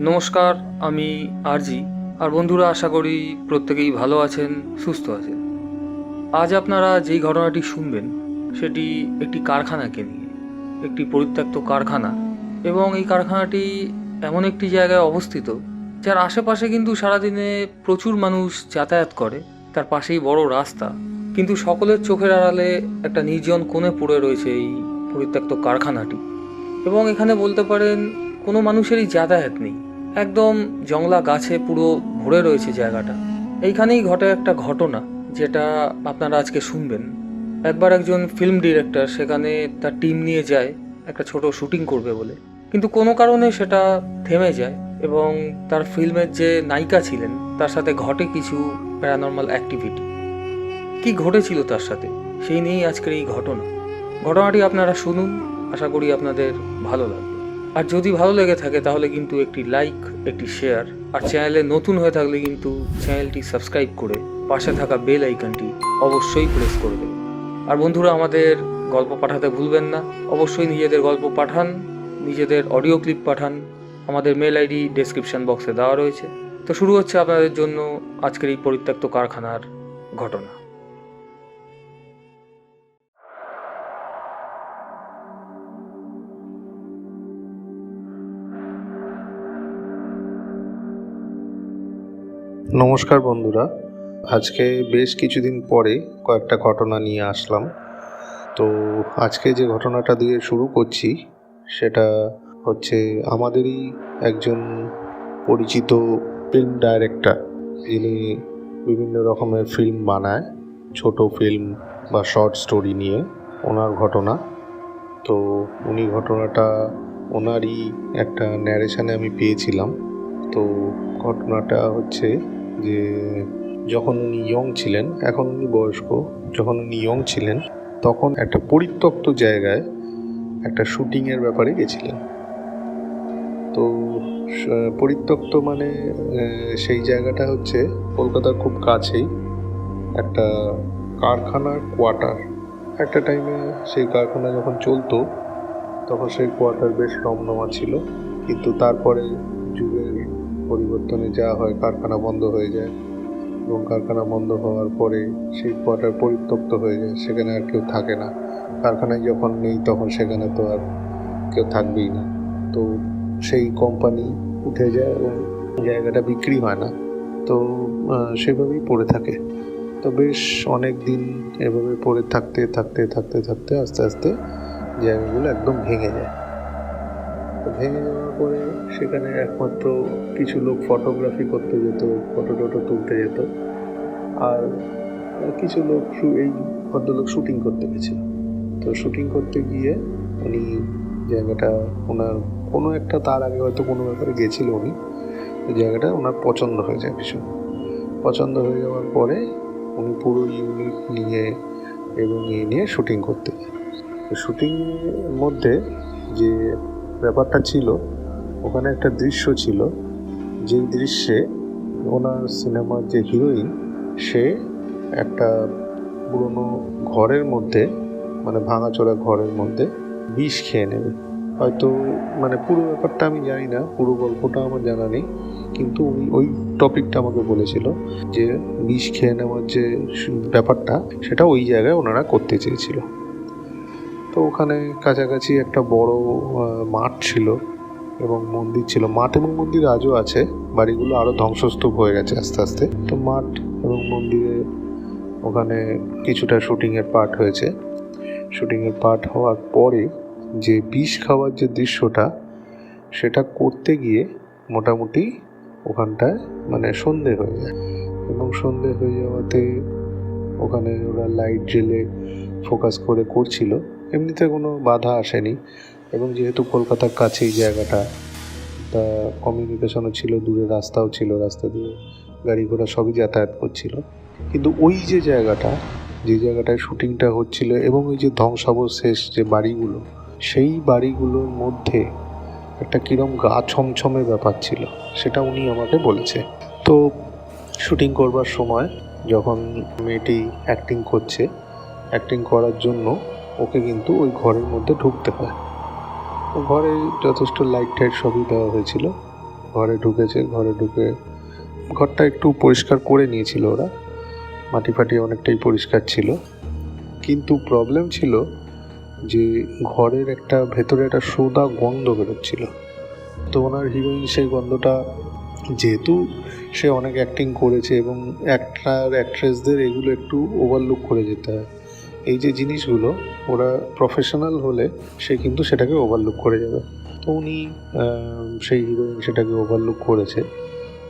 নমস্কার, আমি আরজি। আর বন্ধুরা, আশা করি প্রত্যেকেই ভালো আছেন, সুস্থ আছেন। আজ আপনারা যেই ঘটনাটি শুনবেন, সেটি একটি কারখানাকে নিয়ে, একটি পরিত্যক্ত কারখানা। এবং এই কারখানাটি এমন একটি জায়গায় অবস্থিত, যার আশেপাশে কিন্তু সারাদিনে প্রচুর মানুষ যাতায়াত করে, তার পাশেই বড় রাস্তা। কিন্তু সকলের চোখের আড়ালে একটা নির্জন কোণে পড়ে রয়েছে এই পরিত্যক্ত কারখানাটি। এবং এখানে বলতে পারেন, কোনো মানুষেরই যাতায়াত নেই। একদম জংলা গাছে পুরো ভরে রয়েছে জায়গাটা। এইখানেই ঘটে একটা ঘটনা, যেটা আপনারা আজকে শুনবেন। একবার একজন ফিল্ম ডিরেক্টর সেখানে তার টিম নিয়ে যায়, একটা ছোট শুটিং করবে বলে। কিন্তু কোনো কারণে সেটা থেমে যায় এবং তার ফিল্মের যে নায়িকা ছিলেন, তার সাথে ঘটে কিছু প্যারানর্মাল অ্যাক্টিভিটি কি ঘটেছিল তার সাথে, সেই নিয়েই আজকের এই ঘটনা। ঘটনাটি আপনারা শুনুন, আশা করি আপনাদের ভালো লাগবে। আর যদি ভালো লেগে থাকে তাহলে কিন্তু একটি লাইক একটি শেয়ার আর চ্যানেলে নতুন হয়ে থাকলে কিন্তু চ্যানেলটি সাবস্ক্রাইব করে পাশে থাকা বেল আইকনটি অবশ্যই প্রেস করে দেবেন আর বন্ধুরা, আমাদের গল্প পাঠাতে ভুলবেন না। অবশ্যই নিজেদের গল্প পাঠান, নিজেদের অডিও ক্লিপ পাঠান। আমাদের মেল আইডি ডেসক্রিপশন বক্সে দেওয়া রয়েছে। তো শুরু হচ্ছে আপনাদের জন্য আজকের এই পরিত্যক্ত কারখানার ঘটনা। নমস্কার বন্ধুরা। আজকে বেশ কিছুদিন পরে কয়েকটা ঘটনা নিয়ে আসলাম। তো আজকে যে ঘটনাটা দিয়ে শুরু করছি, সেটা হচ্ছে আমাদেরই একজন পরিচিত ফিল্ম ডাইরেক্টর যিনি বিভিন্ন রকমের ফিল্ম বানায়, ছোট ফিল্ম বা শর্ট স্টোরি নিয়ে ওনার ঘটনা। তো উনি ঘটনাটা, ওনারই একটা ন্যারেশানে আমি পেয়েছিলাম। তো ঘটনাটা হচ্ছে যে যখন উনি ইয়ং ছিলেন, এখন উনি বয়স্ক, যখন উনি ইয়ং ছিলেন, তখন একটা পরিত্যক্ত জায়গায় একটা শুটিংয়ের ব্যাপারে গেছিলেন। তো পরিত্যক্ত মানে সেই জায়গাটা হচ্ছে কলকাতার খুব কাছেই একটা কারখানার কোয়ার্টার একটা টাইমে সেই কারখানা যখন চলতো, তখন সেই কোয়ার্টার বেশ রমরমা ছিল। কিন্তু তারপরে যুগের পরিবর্তনে যা হয় কারখানা বন্ধ হয়ে যায় এবং কারখানা বন্ধ হওয়ার পরে সেই কোয়ার্টার পরিত্যক্ত হয়ে যায়, সেখানে আর কেউ থাকে না। কারখানায় যখন নেই তখন সেখানে তো আর কেউ থাকবেই না। তো সেই কোম্পানি উঠে যায় এবং জায়গাটা বিক্রি হয় না। তো সেভাবেই পড়ে থাকে। তো বেশ অনেক দিন এভাবে পড়ে থাকতে থাকতে থাকতে থাকতে আস্তে আস্তে জায়গাগুলো একদম ভেঙে যায়। ভেঙে যাওয়ার পরে সেখানে একমাত্র কিছু লোক ফটোগ্রাফি করতে যেত ফটো টটো তুলতে যেত। আর কিছু লোক এই ভদ্রলোক শুটিং করতে গেছিল। তো শুটিং করতে গিয়ে উনি জায়গাটা, ওনার কোনো একটা তার আগে হয়তো কোনো ব্যাপারে গেছিল উনি। জায়গাটা ওনার পছন্দ হয়ে যায় ভীষণ। পছন্দ হয়ে যাওয়ার পরে উনি পুরো ইউনিট নিয়ে এবং ইয়ে নিয়ে শুটিং করতে যায় শুটিংয়ের মধ্যে যে ব্যাপারটা ছিল, ওখানে একটা দৃশ্য ছিল, যেই দৃশ্যে ওনার সিনেমার যে হিরোইন, সে একটা পুরনো ঘরের মধ্যে মানে ভাঙাচোরা ঘরের মধ্যে বিষ খেয়ে নেবে। হয়তো মানে পুরো ব্যাপারটা আমি জানি না, পুরো গল্পটা আমার জানা নেই, কিন্তু উনি ওই টপিকটা আমাকে বলেছিল যে বিষ খেয়ে নেওয়ার যে ব্যাপারটা, সেটা ওই জায়গায় ওনারা করতে চেয়েছিল। তো ওখানে কাছাকাছি একটা বড় মাঠ ছিল এবং মন্দির ছিল। মাঠ এবং মন্দির আজও আছে। বাড়িগুলো আরও ধ্বংসস্তূপ হয়ে গেছে আস্তে আস্তে। তো মাঠ এবং মন্দিরে ওখানে কিছুটা শুটিংয়ের পার্ট হয়েছে। শুটিংয়ের পার্ট হওয়ার পরে যে বিষ খাওয়ার যে দৃশ্যটা, সেটা করতে গিয়ে মোটামুটি ওখানটায় মানে সন্ধে হয়ে যায়। এবং সন্ধে হয়ে যাওয়াতে ওখানে ওরা লাইট জেলে ফোকাস করে করছিল। এমনিতে কোনো বাধা আসেনি। এবং যেহেতু কলকাতার কাছেই জায়গাটা, তা কমিউনিকেশনও ছিল, দূরে রাস্তাও ছিল, রাস্তা দিয়ে গাড়ি ঘোড়া সবই যাতায়াত করছিল। কিন্তু ওই যে জায়গাটা, যে জায়গাটায় শুটিংটা হচ্ছিল এবং ওই যে ধ্বংসাবশেষ যে বাড়িগুলো, সেই বাড়িগুলোর মধ্যে একটা কীরম গা ছমছমে ব্যাপার ছিল, সেটা উনি আমাকে বলেছে। তো শুটিং করবার সময় যখন মেয়েটি অ্যাক্টিং করছে অ্যাক্টিং করার জন্য ওকে কিন্তু ওই ঘরের মধ্যে ঢুকতে হয় ঘরে যথেষ্ট লাইট টাইট সবই দেওয়া হয়েছিল। ঘরে ঢুকেছে, ঘরে ঢুকে ঘরটা একটু পরিষ্কার করে নিয়েছিল ওরা। মাটি ফাটি অনেকটাই পরিষ্কার ছিল। কিন্তু প্রবলেম ছিল যে ঘরের একটা ভেতরে একটা সোদা গন্ধ বেরোচ্ছিল। তো ওনার হিরোইন সেই গন্ধটা যেহেতু সে অনেক অ্যাক্টিং করেছে এবং অ্যাক্টার অ্যাক্ট্রেসদের এগুলো একটু ওভারলুক করে যেতে হয়। এই যে জিনিসগুলো, ওরা প্রফেশনাল হলে সে কিন্তু সেটাকে ওভারলুক করে যাবে। তো উনি সেই হিরোইন সেটাকে ওভারলুক করেছে।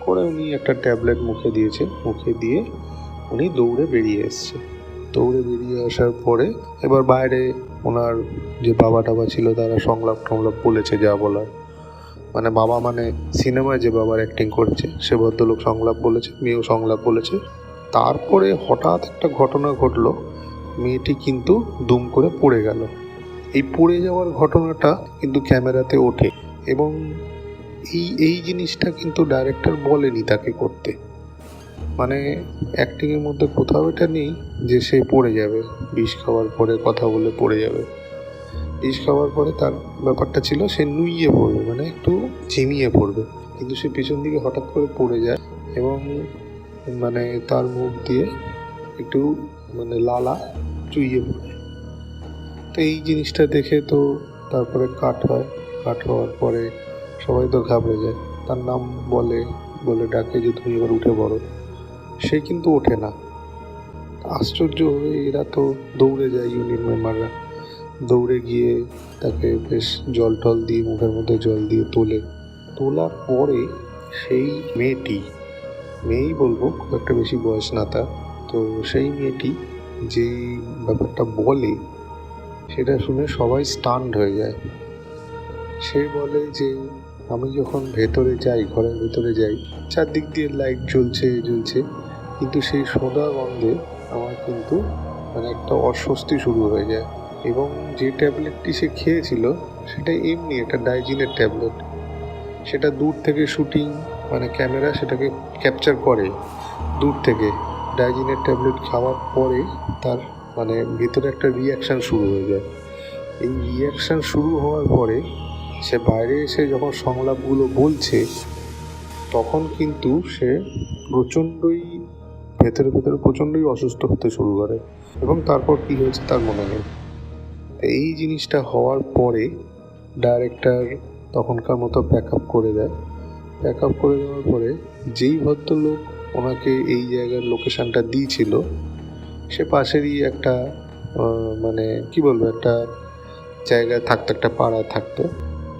করে উনি একটা ট্যাবলেট মুখে দিয়েছে। মুখে দিয়ে উনি দৌড়ে বেরিয়ে এসছে। দৌড়ে বেরিয়ে আসার পরে এবার বাইরে ওনার যে বাবা টাবা ছিল, তারা সংলাপ টংলাপ বলেছে যা বলার। মানে বাবা মানে সিনেমায় যে বাবার অ্যাক্টিং করেছে, সে ভদ্রলোক সংলাপ বলেছে, মেয়েও সংলাপ বলেছে। তারপরে হঠাৎ একটা ঘটনা ঘটলো। মেয়েটি কিন্তু দুম করে পড়ে গেল। এই পড়ে যাওয়ার ঘটনাটা কিন্তু ক্যামেরাতে ওঠে এবং এই এই জিনিসটা কিন্তু ডাইরেক্টর বলেনি তাকে করতে। মানে অ্যাক্টিংয়ের মধ্যে কোথাও এটা নেই যে সে পড়ে যাবে, বিষ খাওয়ার পরে কথা বলে পড়ে যাবে। বিষ খাওয়ার পরে তার ব্যাপারটা ছিল সে নুইয়ে পড়বে মানে একটু ঝিমিয়ে পড়বে। কিন্তু সে পিছন দিকে হঠাৎ করে পড়ে যায় এবং মানে তার মুখ দিয়ে একটু মানে লালা, চুইয়ে পড়ে তো এই জিনিসটা দেখে তো তারপরে কাট হয়। কাট হওয়ার পরে সবাই তো ঘাবড়ে যায়। তার নাম বলে বলে ডাকে যে তুমি এবার উঠে পড়ো। সে কিন্তু ওঠে না। আশ্চর্য হয়ে এরা তো দৌড়ে যায় ইউনিট মেম্বাররা দৌড়ে গিয়ে তাকে বেশ জল টল দিয়ে মুখের মধ্যে জল দিয়ে তোলে। তোলার পরে সেই মেয়েটি, মেয়েই বলব খুব একটা বেশি বয়স না তার তো সেই মেয়েটি যেই ব্যাপারটা বলে, সেটা শুনে সবাই স্টান্ড হয়ে যায়। সে বলে যে, আমি যখন ভেতরে যাই, ঘরের ভেতরে যাই, চারদিক দিয়ে লাইট জ্বলছে জ্বলছে, কিন্তু সেই সোদা গন্ধে আমার কিন্তু মানে একটা অস্বস্তি শুরু হয়ে যায়। এবং যে ট্যাবলেটটি সে খেয়েছিল, সেটা এমনি একটা ডাইজিনের ট্যাবলেট। সেটা দূর থেকে শুটিং মানে ক্যামেরা সেটাকে ক্যাপচার করে, দূর থেকে। ডাইজিনের ট্যাবলেট খাওয়ার পরে তার মানে ভিতরে একটা রিয়াকশান শুরু হয়ে যায়। এই রিয়াকশান শুরু হওয়ার পরে সে বাইরে এসে যখন সংলাপগুলো বলছে, তখন কিন্তু সে প্রচণ্ডই, ভেতরে ভেতরে প্রচণ্ডই অসুস্থ হতে শুরু করে এবং তারপর কী হয়েছে তার মনে নেই। এই জিনিসটা হওয়ার পরে ডাইরেক্টর তখনকার মতো প্যাক আপ করে দেয়। প্যাক আপ করে দেওয়ার পরে যেই ভদ্রলোক ওনাকে এই জায়গার লোকেশনটা দিয়েছিল। সে পাশেরই একটা মানে কি বলব, একটা জায়গায় থাকতো, একটা পাড়ায় থাকতো।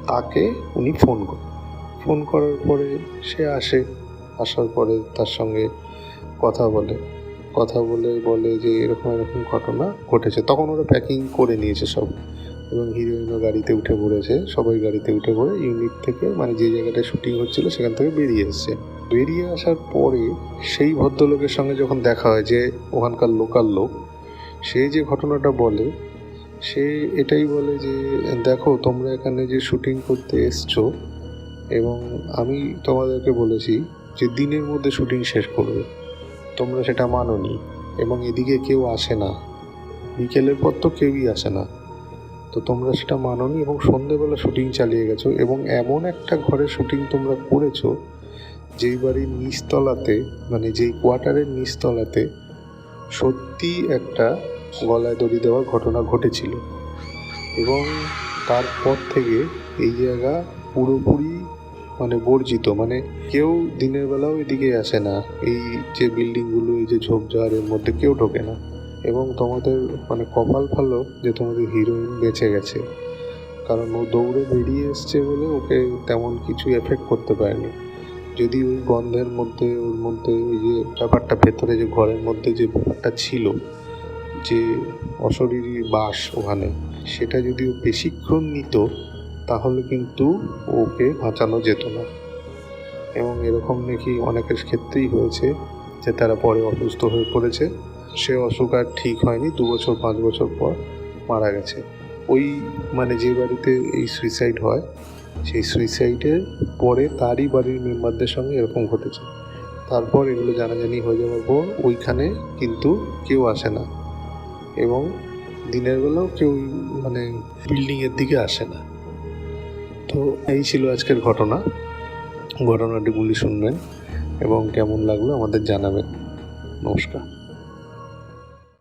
তাকে উনি ফোন করেন ফোন করার পরে সে আসে। আসার পরে তার সঙ্গে কথা বলে। কথা বলে বলে যে এরকম এরকম ঘটনা ঘটেছে। তখন ওরা প্যাকিং করে নিয়েছে সব। এবং হিরোইনও গাড়িতে উঠে পড়েছে। সবাই গাড়িতে উঠে পড়ে ইউনিট থেকে মানে যে জায়গাটায় শুটিং হচ্ছিল, সেখান থেকে বেরিয়ে এসছে। বেরিয়ে আসার পরে সেই ভদ্রলোকের সঙ্গে যখন দেখা হয় যে ওখানকার লোকাল লোক, সে যে ঘটনাটা বলে, সে এটাই বলে যে, দেখো, তোমরা এখানে যে শুটিং করতে এসছো এবং আমি তোমাদেরকে বলেছি যে দিনের মধ্যে শুটিং শেষ করবে। তোমরা সেটা মানোনি এবং এদিকে কেউ আসে না। বিকেলের পর তো কেউই আসে না। তো তোমরা সেটা মানোনি এবং সন্ধেবেলা শুটিং চালিয়ে গেছো এবং এমন একটা ঘরে শুটিং তোমরা করেছ যেই বাড়ির নিচতলাতে মানে যেই কোয়ার্টারের নিচতলাতে সত্যি একটা গলায় দড়ি দেওয়ার ঘটনা ঘটেছিল। এবং তারপর থেকে এই জায়গা পুরোপুরি মানে বর্জিত মানে কেউ দিনের বেলাও এদিকে আসে না। এই যে বিল্ডিংগুলো, এই যে ঝোপঝাড়ের মধ্যে কেউ ঢোকে না। এবং তোমাদের মানে কপাল ভালো যে তোমাদের হিরোইন বেঁচে গেছে। কারণ ও দৌড়ে বেরিয়ে এসছে বলে ওকে তেমন কিছু এফেক্ট করতে পারেনি। যদি ওই গন্ধের মধ্যে, ওর মধ্যে ওই যে ব্যাপারটা, ভেতরে যে ঘরের মধ্যে যে ব্যাপারটা ছিল, যে অশরীরী বাস ওখানে, সেটা যদি ও বেশিক্ষণ নিত, তাহলে কিন্তু ওকে বাঁচানো যেত না। এবং এরকম নাকি অনেকের ক্ষেত্রেই হয়েছে যে তারা পরে অসুস্থ হয়ে পড়েছে, সে অসুখ আর ঠিক হয়নি, দু বছর, পাঁচ বছর পর মারা গেছে। ওই মানে যে বাড়িতে এই সুইসাইড হয় সেই সুইসাইডের পরে তারই বাড়ির মেম্বারদের সঙ্গে এরকম ঘটেছে। তারপর এগুলো জানাজানি হয়ে যাওয়ার পর ওইখানে কিন্তু কেউ আসে না। এবং দিনের বেলাও কেউ মানে বিল্ডিংয়ের দিকে আসে না। তো এই ছিল আজকের ঘটনা। ঘটনাটিগুলি শুনবেন এবং কেমন লাগল আমাদের জানাবেন। নমস্কার।